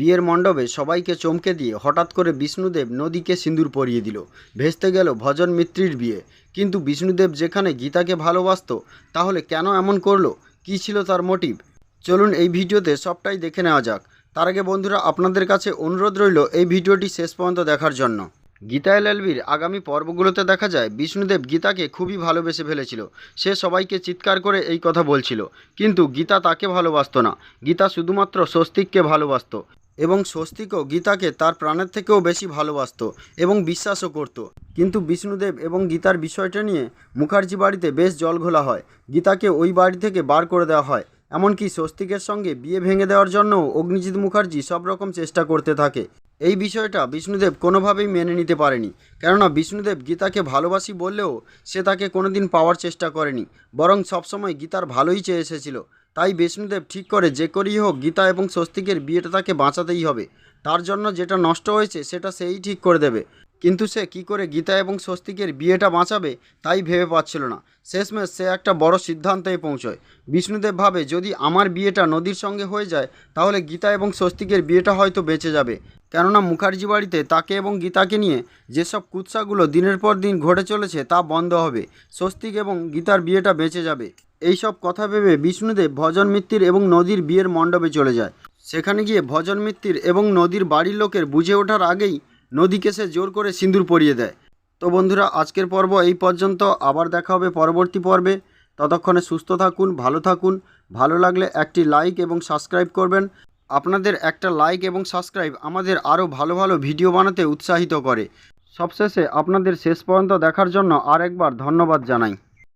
বিয়ের মণ্ডপে সবাইকে চমকে দিয়ে হঠাৎ করে বিষ্ণুদেব নদীকে সিঁদুর পরিয়ে দিল। ভেস্তে গেল ভজন মিত্রির বিয়ে। কিন্তু বিষ্ণুদেব যেখানে গীতাকে ভালোবাসতো, তাহলে কেন এমন করল? কী ছিল তার মোটিভ? চলুন এই ভিডিওতে সবটাই দেখে নেওয়া যাক। তার আগে বন্ধুরা, আপনাদের কাছে অনুরোধ রইল এই ভিডিওটি শেষ পর্যন্ত দেখার জন্য। গীতা এলএলবির আগামী পর্বগুলোতে দেখা যায়, বিষ্ণুদেব গীতাকে খুবই ভালোবেসে ফেলেছিল। সে সবাইকে চিৎকার করে এই কথা বলছিল। কিন্তু গীতা তাকে ভালোবাসতো না। গীতা শুধুমাত্র স্বস্তিককে ভালোবাসতো। এবং স্বস্তিকও গীতাকে তার প্রাণের থেকেও বেশি ভালোবাসতো এবং বিশ্বাসও করত। কিন্তু বিষ্ণুদেব এবং গীতার বিষয়টা নিয়ে মুখার্জি বাড়িতে বেশ জলঘোলা হয়। গীতাকে ওই বাড়ি থেকে বার করে দেওয়া হয়। এমনকি স্বস্তিকের সঙ্গে বিয়ে ভেঙে দেওয়ার জন্য অগ্নিজিৎ মুখার্জি সব রকম চেষ্টা করতে থাকে। এই বিষয়টা বিষ্ণুদেব কোনোভাবেই মেনে নিতে পারেনি। কেননা বিষ্ণুদেব গীতাকে ভালোবাসি বললেও সে তাকে কোনোদিন পাওয়ার চেষ্টা করেনি। বরং সবসময় গীতার ভালোই চেয়ে এসেছিল। তাই বিষ্ণুদেব ঠিক করে যে করেই হোক গীতা এবং স্বস্তিকের বিয়েটা তাকে বাঁচাতেই হবে। তার জন্য যেটা নষ্ট হয়েছে সেটা সেই ঠিক করে দেবে। কিন্তু সে কি করে গীতা এবং স্বস্তিকের বিয়েটা বাঁচাবে তাই ভেবে পাচ্ছিল না। শেষমেশ সে একটা বড় সিদ্ধান্তে পৌঁছয়। বিষ্ণুদেব ভাবে, যদি আমার বিয়েটা নদীর সঙ্গে হয়ে যায়, তাহলে গীতা এবং স্বস্তিকের বিয়েটা হয়তো বেঁচে যাবে। কেননা মুখার্জি বাড়িতে তাকে এবং গীতাকে নিয়ে যেসব কুৎসাগুলো দিনের পর দিন ঘটে চলেছে তা বন্ধ হবে। স্বস্তিক এবং গীতার বিয়েটা বেঁচে যাবে। এই সব কথা ভেবে বিষ্ণুদেব ভজন মিত্তির এবং নদীর বিয়ের মণ্ডপে চলে যায়। সেখানে গিয়ে ভজন মিত্তির এবং নদীর বাড়ির লোকের বুঝে ওঠার আগেই নদীকে সে জোর করে সিঁদুর পরিয়ে দেয়। তো বন্ধুরা, আজকের পর্ব এই পর্যন্ত। আবার দেখা হবে পরবর্তী পর্বে। ততক্ষণে সুস্থ থাকুন, ভালো থাকুন। ভালো লাগলে একটি লাইক এবং সাবস্ক্রাইব করবেন। আপনাদের একটা লাইক এবং সাবস্ক্রাইব আমাদের আরও ভালো ভালো ভিডিও বানাতে উৎসাহিত করে। সবশেষে আপনাদের শেষ পর্যন্ত দেখার জন্য আরেকবার ধন্যবাদ জানাই।